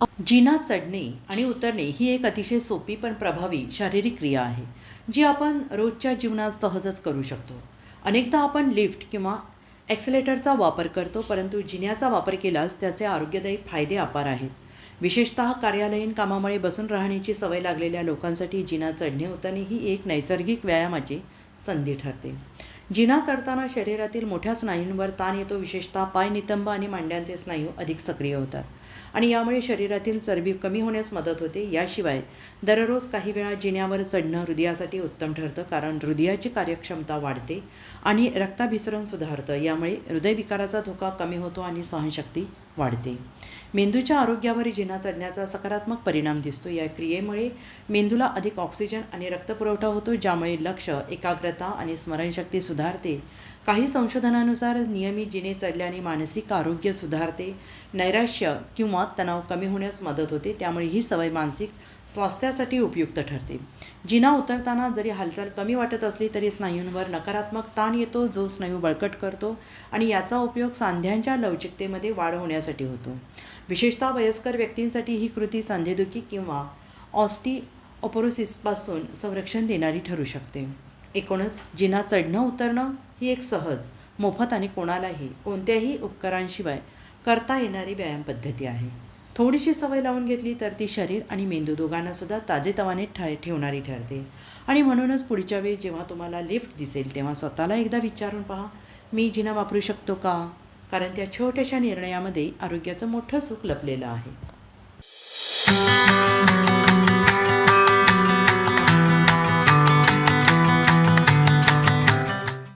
जिना चढणे आणि उतरणे ही एक अतिशय सोपी पण प्रभावी शारीरिक क्रिया आहे जी आपण रोजच्या जीवनात सहजच करू शकतो. अनेकदा आपण लिफ्ट किंवा ॲक्सिलेटरचा वापर करतो परंतु जिन्याचा वापर केल्यास त्याचे आरोग्यदायी फायदे अपार आहेत. विशेषतः कार्यालयीन कामामुळे बसून राहण्याची सवय लागलेल्या लोकांसाठी जिना चढणे उतरणे ही एक नैसर्गिक व्यायामाची संधी ठरते. जिना चढताना शरीरातील मोठ्या स्नायूंवर ताण येतो विशेषतः पाय नितंब आणि मांड्यांचे स्नायू अधिक सक्रिय होतात. आणि यामुळे शरीरातील चरबी कमी होण्यास मदत होते. याशिवाय दररोज काही वेळा जिन्यावर चढणं हृदयासाठी उत्तम ठरतं कारण हृदयाची कार्यक्षमता वाढते आणि रक्ताभिसरण सुधारतं. यामुळे हृदयविकाराचा धोका कमी होतो आणि सहनशक्ती वाढते. मेंदूच्या आरोग्यावर जिना चढण्याचा सकारात्मक परिणाम दिसतो. या क्रियेमुळे मेंदूला अधिक ऑक्सिजन आणि रक्तपुरवठा होतो ज्यामुळे लक्ष एकाग्रता आणि स्मरणशक्ती सुधारते. काही संशोधनानुसार नियमित जिने चढल्याने मानसिक आरोग्य सुधारते. नैराश्य किंवा तणाव कमी होण्यास मदत होते त्यामुळे ही सवय मानसिक स्वास्थ्यासाठी उपयुक्त ठरते. जिना उतरताना जरी हालचाल कमी वाटत असली तरी स्नायूंवर नकारात्मक ताण येतो जो स्नायू बळकट करतो आणि याचा उपयोग सांध्यांच्या लवचिकतेमध्ये वाढ होण्यासाठी होतो. विशेषतः वयस्कर व्यक्तींसाठी ही कृती सांधेदुखी किंवा ऑस्टी ऑपोरोसिसपासून संरक्षण देणारी ठरू शकते. एकूणच जिना चढणं उतरणं ही एक सहज मोफत आणि कोणालाही कोणत्याही उपकरांशिवाय करता येणारी व्यायाम पद्धती आहे. थोडीशी सवय लावून घेतली तर ती शरीर आणि मेंदू दोघांनासुद्धा ताजेतवाने ठ ठेवणारी ठरते. आणि म्हणूनच पुढच्या वेळी जेव्हा तुम्हाला लिफ्ट दिसेल तेव्हा स्वतःला एकदा विचारून पहा मी जिना वापरू शकतो का? कारण त्या छोट्याशा निर्णयामध्ये आरोग्याचं मोठं सुख लपलेलं आहे.